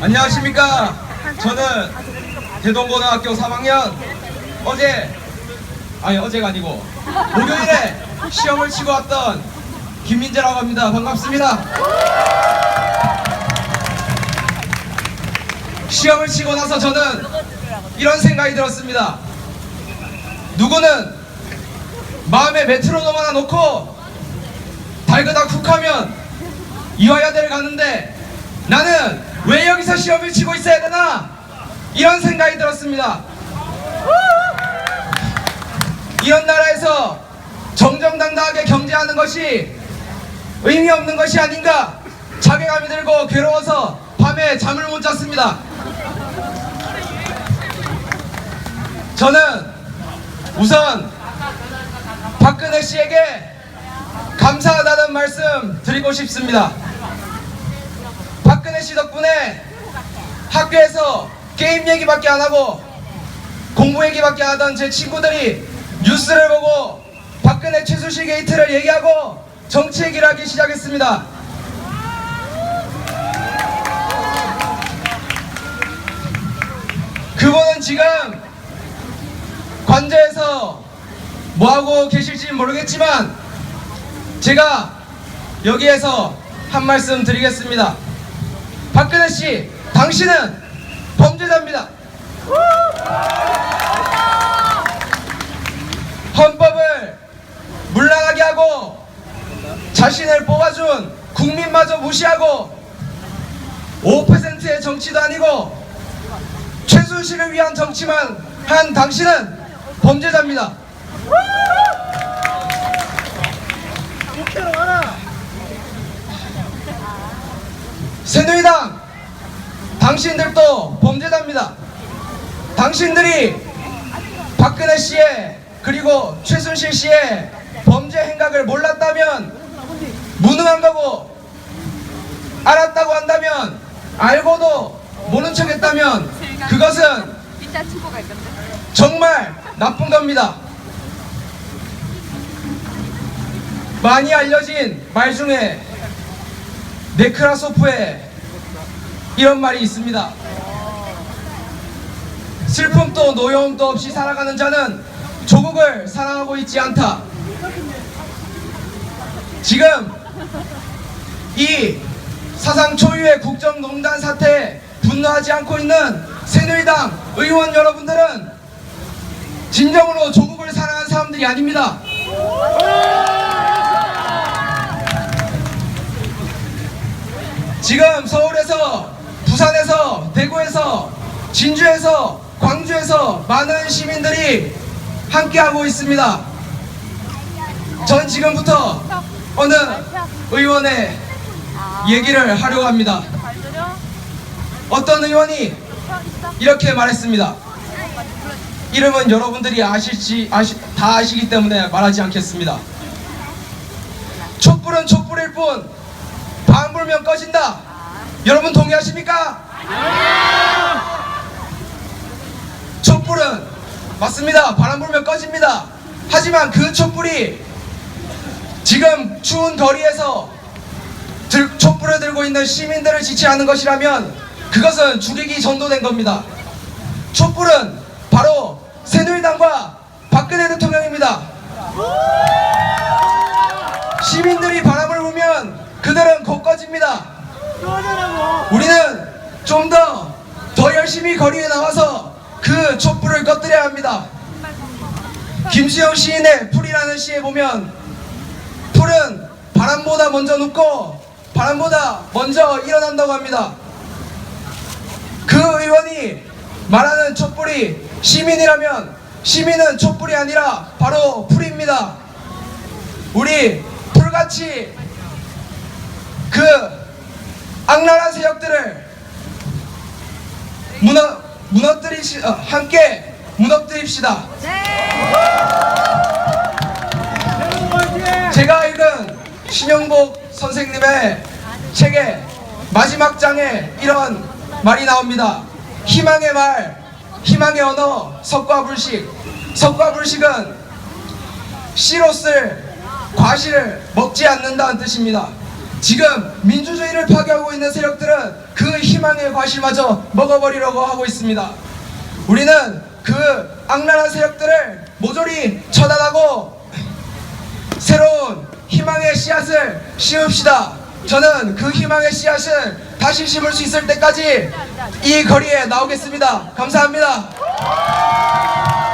안녕하십니까. 저는 대동고등학교 3학년 어제 아니 어제가 아니고 목요일에 시험을 치고 왔던 김민재라고 합니다. 반갑습니다. 시험을 치고 나서 저는 이런 생각이 들었습니다. 누구는 마음에 메트로놈 하나 놓고 달그닥 쿡하면 이화여대를 가는데 나는 왜 여기서 시험을 치고 있어야 되나 이런 생각이 들었습니다. 이런 나라에서 정정당당하게 경제하는 것이 의미 없는 것이 아닌가 자괴감이 들고 괴로워서 밤에 잠을 못 잤습니다. 저는 우선 박근혜 씨에게 감사하다는 말씀 드리고 싶습니다. 박근혜 씨 덕분에 학교에서 게임 얘기밖에 안 하고 공부 얘기밖에 안 하던 제 친구들이 뉴스를 보고 박근혜 최순실 게이트를 얘기하고 정치 얘기를 하기 시작했습니다. 그분은 지금 관저에서 뭐하고 계실지 모르겠지만 제가 여기에서 한 말씀 드리겠습니다. 박근혜 씨, 당신은 범죄자입니다. 헌법을 물러나게 하고 자신을 뽑아준 국민마저 무시하고 5%의 정치도 아니고 최순실을 위한 정치만 한 당신은 범죄자입니다. 새누리당 당신들도 범죄자입니다. 당신들이 박근혜 씨의 그리고 최순실 씨의 범죄 행각을 몰랐다면 무능한 거고 알았다고 한다면 알고도 모른 척 했다면 그것은. 정말 나쁜 겁니다. 많이 알려진 말 중에 네크라소프에 이런 말이 있습니다. 슬픔도 노여움도 없이 살아가는 자는 조국을 사랑하고 있지 않다. 지금 이 사상 초유의 국정농단 사태에 분노하지 않고 있는 새누리당 의원 여러분들은 진정으로 조국을 사랑하는 사람들이 아닙니다. 지금 서울에서, 부산에서, 진주에서, 광주에서 많은 시민들이 함께하고 있습니다. 전 지금부터 어느 의원의 얘기를 하려고 합니다. 어떤 의원이. 이렇게 말했습니다. 이름은 여러분들이 아실지 아시, 다 아시기 때문에 말하지 않겠습니다. 촛불은 촛불일 뿐 바람 불면 꺼진다. 여러분 동의하십니까? 촛불은 맞습니다. 바람 불면 꺼집니다. 하지만 그 촛불이 지금 추운 거리에서 들, 촛불을 들고 있는 시민들을 지지하는 것이라면 그것은 죽이기 전도된 겁니다. 촛불은 바로 새누리당과 박근혜 대통령입니다. 시민들이 바람을 불면 그들은 곧 꺼집니다. 우리는 좀 더 더 열심히 거리에 나와서 그 촛불을 꺼뜨려야 합니다. 김수영 시인의 풀이라는 시에 보면 풀은 바람보다 먼저 눕고 바람보다 먼저 일어난다고 합니다. 그 의원이 말하는 촛불이 시민이라면 시민은 촛불이 아니라 바로 풀입니다. 우리 풀같이 그 악랄한 세력들을 무너 무너뜨리시 어, 함께 무너뜨립시다. 제가 읽은 신영복 선생님의 책의 마지막 장에 이런 말이 나옵니다. 희망의 말, 희망의 언어, 석과불식. 석과불식은 씨로 쓸 과실을 먹지 않는다는 뜻입니다. 지금 민주주의를 파괴하고 있는 세력들은 그 희망의 과실마저 먹어버리려고 하고 있습니다. 우리는 그 악랄한 세력들을 모조리 처단하고 새로운 희망의 씨앗을 심읍시다. 저는 그 희망의 씨앗을 다시 심을 수 있을 때까지 이 거리에 나오겠습니다. 감사합니다.